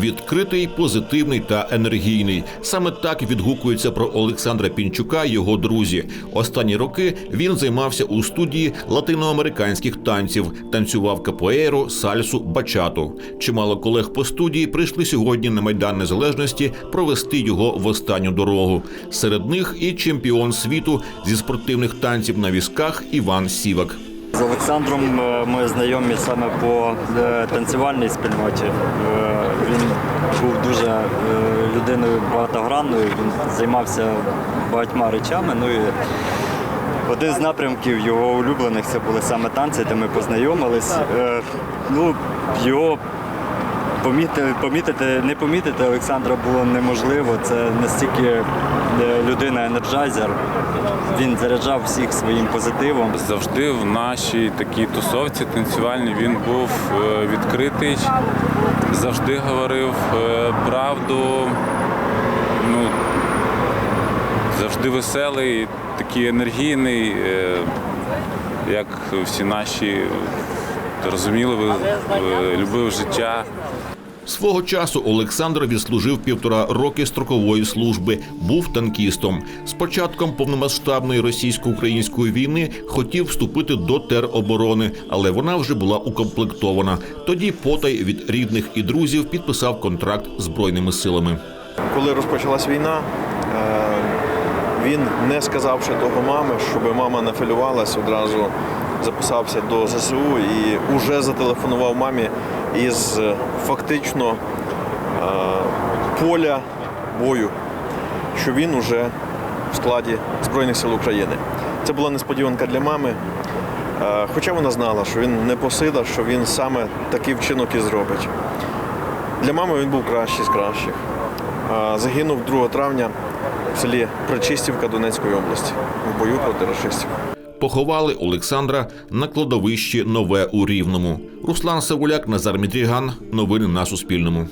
відкритий, позитивний та енергійний. Саме так відгукуються про Олександра Пінчука його друзі. Останні роки він займався у студії латиноамериканських танців, танцював капоейру, сальсу, бачату. Чимало колег по студії прийшли сьогодні на майдан незалежності провести його в останню дорогу. Серед них і чемпіон світу зі спортивних танців на візках Іван Сівак. З Олександром е, ми знайомі саме по е, танцювальній спільноті. Е, Він був дуже людиною багатогранною, він займався багатьма речами. Ну і один з напрямків його улюблених це були саме танці, де ми познайомились. Ну, його помітити, помітити, не помітити Олександра було неможливо. Це настільки людина енерджайзер. Він заряджав всіх своїм позитивом. Завжди в нашій такій тусовці танцювальній він був е, відкритий, завжди говорив е, правду, ну, завжди веселий, такий енергійний, е, як всі наші розуміли, е, любив життя. Свого часу Олександр відслужив півтора роки строкової служби, був танкістом. З початком повномасштабної російсько-української війни хотів вступити до тероборони, але вона вже була укомплектована. Тоді потай від рідних і друзів підписав контракт збройними силами. Коли розпочалась війна, е, він, не сказавши того мами, щоб мама не одразу записався до ЗСУ і вже зателефонував мамі із е, фактично е, поля бою, що він уже в складі Збройних сил України. Це була несподіванка для мами. Е, Хоча вона знала, що він не по силах, що він саме такий вчинок і зробить. Для мами він був кращий з кращих. Загинув 2 травня в селі Причистівка Донецької області в бою проти рашистів. Поховали Олександра на кладовищі Нове у Рівному. Руслан Савуляк, Назар Мідріган. Новини на Суспільному.